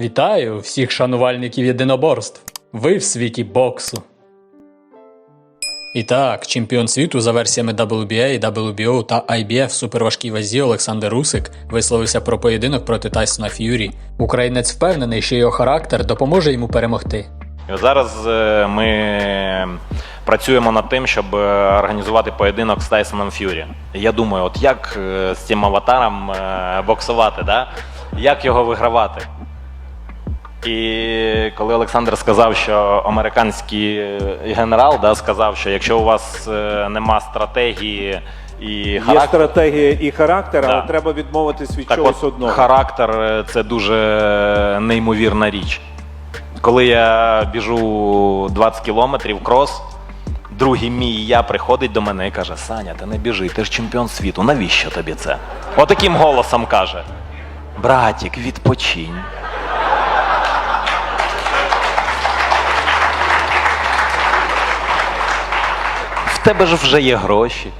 Вітаю всіх шанувальників єдиноборств. Ви в світі боксу. І так, чемпіон світу за версіями WBA, WBO та IBF в суперважкій вазі Олександр Русик висловився про поєдинок проти Тайсона Ф'юрі. Українець впевнений, що його характер допоможе йому перемогти. Зараз е, ми працюємо над тим, щоб е, організувати поєдинок з Тайсоном Ф'юрі. Я думаю, от як е, з цим аватаром боксувати, да? як його вигравати. І коли Олександр сказав, що американський е, генерал да, сказав, що якщо у вас е, нема стратегії і Є характеру, стратегія і характер, Да. але треба відмовитись від так чогось от, одного. характер е, це дуже неймовірна річ. Коли я біжу 20 кілометрів крос, другий мій я приходить до мене і каже: Саня, ти не біжи, ти ж чемпіон світу, навіщо тобі це? Отаким голосом каже: Братік, відпочинь. В тебе ж вже є гроші.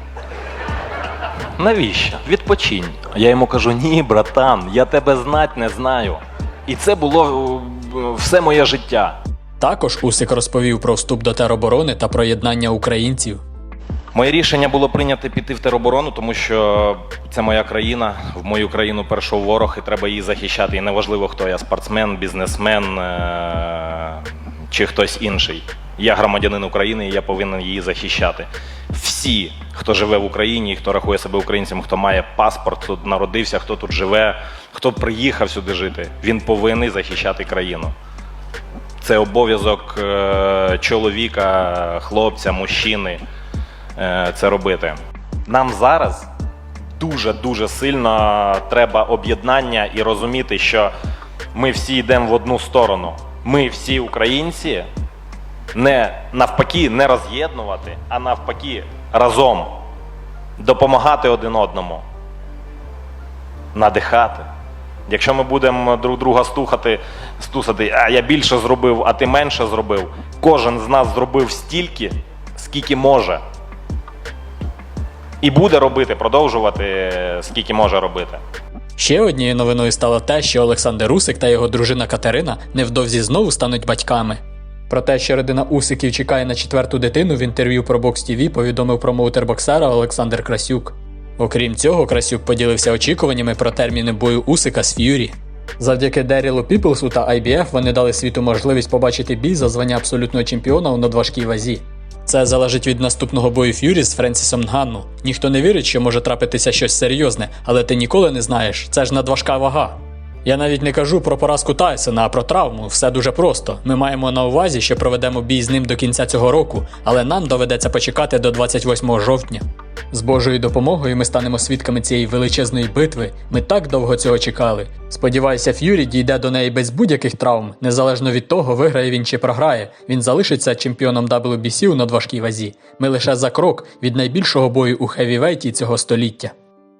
Навіщо? Відпочинь. Я йому кажу: ні, братан, я тебе знать не знаю. І це було е, все моє життя. Також Усик розповів про вступ до тероборони та про єднання українців. Моє рішення було прийняти піти в тероборону, тому що це моя країна. В мою країну першов ворог, і треба її захищати. І неважливо, хто я спортсмен, бізнесмен е- чи хтось інший. Я громадянин України, і я повинен її захищати. Всі, хто живе в Україні, хто рахує себе українцем, хто має паспорт, хто народився, хто тут живе, хто приїхав сюди жити, він повинен захищати країну. Це обов'язок е, чоловіка, хлопця, мужчини е, це робити. Нам зараз дуже дуже сильно треба об'єднання і розуміти, що ми всі йдемо в одну сторону. Ми всі українці, не навпаки, не роз'єднувати, а навпаки, разом допомагати один одному, надихати. Якщо ми будемо друг друга стухати, стусати, а я більше зробив, а ти менше зробив, кожен з нас зробив стільки, скільки може. І буде робити, продовжувати, скільки може робити. Ще однією новиною стало те, що Олександр Русик та його дружина Катерина невдовзі знову стануть батьками. Про те, що родина Усиків чекає на четверту дитину, в інтерв'ю про Box TV повідомив промоутер боксера Олександр Красюк. Окрім цього, Красюк поділився очікуваннями про терміни бою Усика з Ф'юрі. Завдяки Дерілу Піплсу та IBF вони дали світу можливість побачити бій за звання абсолютного чемпіона у надважкій вазі. Це залежить від наступного бою Ф'юрі з Френсісом Нганну. Ніхто не вірить, що може трапитися щось серйозне, але ти ніколи не знаєш, це ж надважка вага. Я навіть не кажу про поразку Тайсона, а про травму. Все дуже просто. Ми маємо на увазі, що проведемо бій з ним до кінця цього року, але нам доведеться почекати до 28 жовтня. З Божою допомогою ми станемо свідками цієї величезної битви. Ми так довго цього чекали. Сподіваюся, Ф'юрі дійде до неї без будь-яких травм, незалежно від того, виграє він чи програє. Він залишиться чемпіоном WBC у надважкій вазі. Ми лише за крок від найбільшого бою у хевівейті цього століття.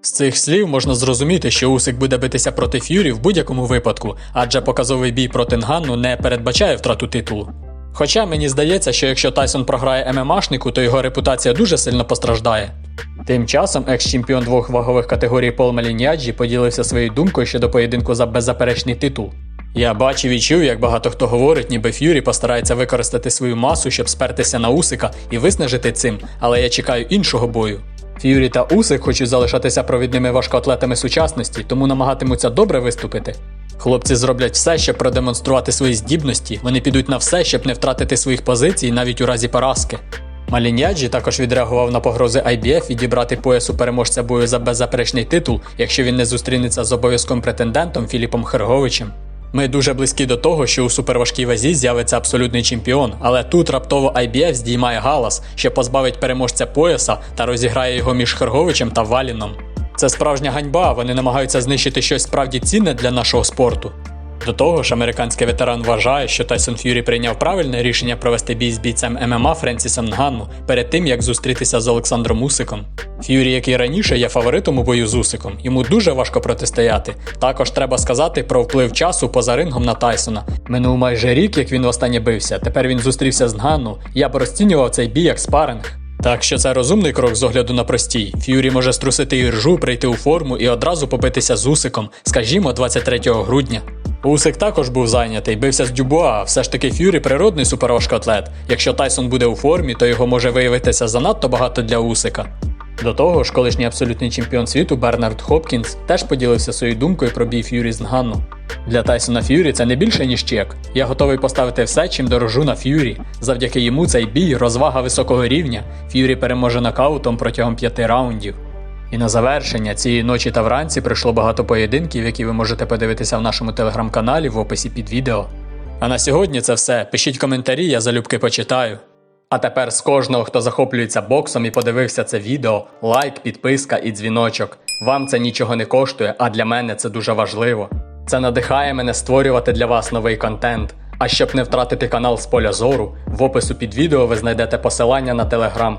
З цих слів можна зрозуміти, що Усик буде битися проти Ф'юрі в будь-якому випадку, адже показовий бій проти Нганну не передбачає втрату титулу. Хоча мені здається, що якщо Тайсон програє ММАшнику, то його репутація дуже сильно постраждає. Тим часом екс-чемпіон двох вагових категорій Пол Маліньяджі поділився своєю думкою щодо поєдинку за беззаперечний титул. Я бачив і чув, як багато хто говорить, ніби Ф'юрі постарається використати свою масу, щоб спертися на Усика і виснажити цим, але я чекаю іншого бою. Ф'юрі та Усик хочуть залишатися провідними важкоатлетами сучасності, тому намагатимуться добре виступити. Хлопці зроблять все, щоб продемонструвати свої здібності. Вони підуть на все, щоб не втратити своїх позицій навіть у разі поразки. Маліньяджі також відреагував на погрози IBF відібрати поясу переможця бою за беззаперечний титул, якщо він не зустрінеться з обов'язковим претендентом Філіпом Херговичем. Ми дуже близькі до того, що у суперважкій вазі з'явиться абсолютний чемпіон, але тут раптово IBF здіймає галас, що позбавить переможця пояса та розіграє його між Херговичем та Валіном. Це справжня ганьба, вони намагаються знищити щось справді цінне для нашого спорту. До того ж, американський ветеран вважає, що Тайсон Ф'юрі прийняв правильне рішення провести бій з бійцем ММА Френсісом Нганну перед тим, як зустрітися з Олександром Усиком. Ф'юрі, який раніше є фаворитом у бою з Усиком, йому дуже важко протистояти. Також треба сказати про вплив часу поза рингом на Тайсона. Минув майже рік, як він востаннє бився. Тепер він зустрівся з Нганну. Я б розцінював цей бій як спаринг. Так що це розумний крок з огляду на простій. Ф'юрі може струсити іржу, прийти у форму і одразу побитися з Усиком, скажімо, 23 грудня. Усик також був зайнятий, бився з Дюбуа. Все ж таки Ф'юрі природний суперважкоатлет. Якщо Тайсон буде у формі, то його може виявитися занадто багато для Усика. До того ж, колишній абсолютний чемпіон світу Бернард Хопкінс теж поділився своєю думкою про бій Ф'юрі з Нганну. Для Тайсона Ф'юрі це не більше, ніж чек. Я готовий поставити все, чим дорожу на Ф'юрі. Завдяки йому цей бій розвага високого рівня. Ф'юрі переможе нокаутом протягом п'яти раундів. І на завершення цієї ночі та вранці прийшло багато поєдинків, які ви можете подивитися в нашому телеграм-каналі в описі під відео. А на сьогодні це все. Пишіть коментарі, я залюбки почитаю. А тепер з кожного, хто захоплюється боксом і подивився це відео, лайк, підписка і дзвіночок. Вам це нічого не коштує, а для мене це дуже важливо. Це надихає мене створювати для вас новий контент. А щоб не втратити канал з поля зору, в опису під відео ви знайдете посилання на телеграм.